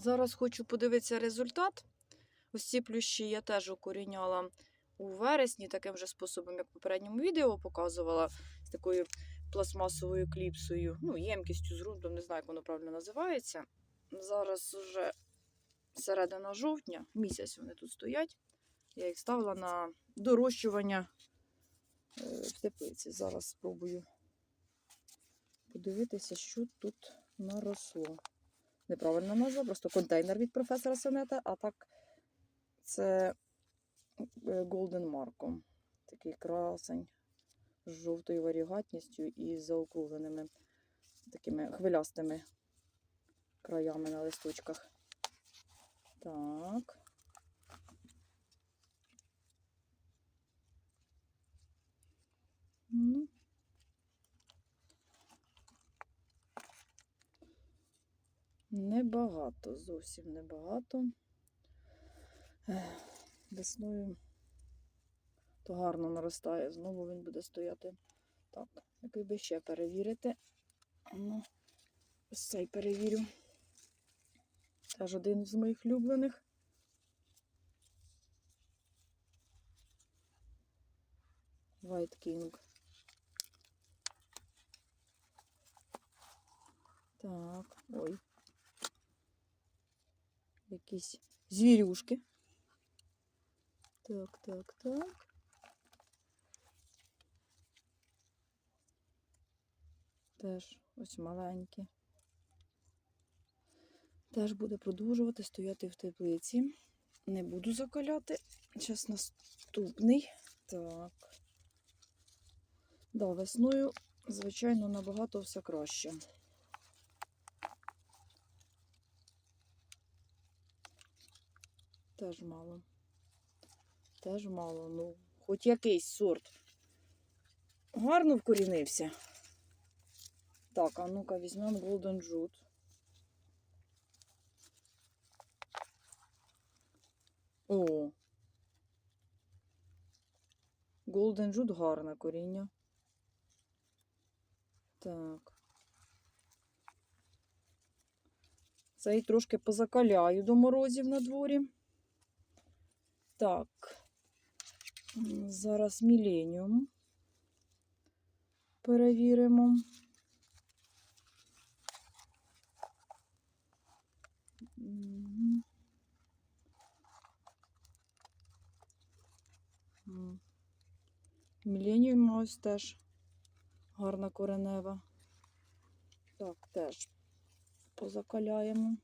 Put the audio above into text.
Зараз хочу подивитися результат. Ось ці плющі я теж укоріняла у вересні, таким же способом, як в попередньому відео показувала, з такою пластмасовою кліпсою, ну, ємкістю з ґрунтом, не знаю, як воно правильно називається. Зараз вже середина жовтня, місяць вони тут стоять. Я їх ставила на дорощування е, в теплиці. Зараз спробую подивитися, що тут наросло. Неправильна назва, просто контейнер від професора Сонета, а так це е, Golden Marco. Такий красень з жовтою варігатністю і заокругленими такими хвилястими краями на листочках. Так. Ну. Небагато, зовсім небагато. Весною то гарно наростає, знову він буде стояти. Так, який би ще перевірити. Ну, ось цей перевірю. Теж один з моїх улюблених. White King. Так, ой. Якісь звірюшки. Так, так, так. Теж ось маленькі. Теж буде продовжувати стояти в теплиці. Не буду закаляти. Зараз наступний. Так. Да, весною, звичайно, набагато все краще. Теж мало. Теж мало. Ну, хоч якийсь сорт. Гарно вкорінився. Так, а ну-ка візьмемо Golden Jute. О. Golden Jute гарне коріння. Так. Цей трошки позакаляю до морозів на дворі. Так. Зараз міленіум перевіримо. Міленіум ось теж гарна коренева. Так, теж позакаляємо.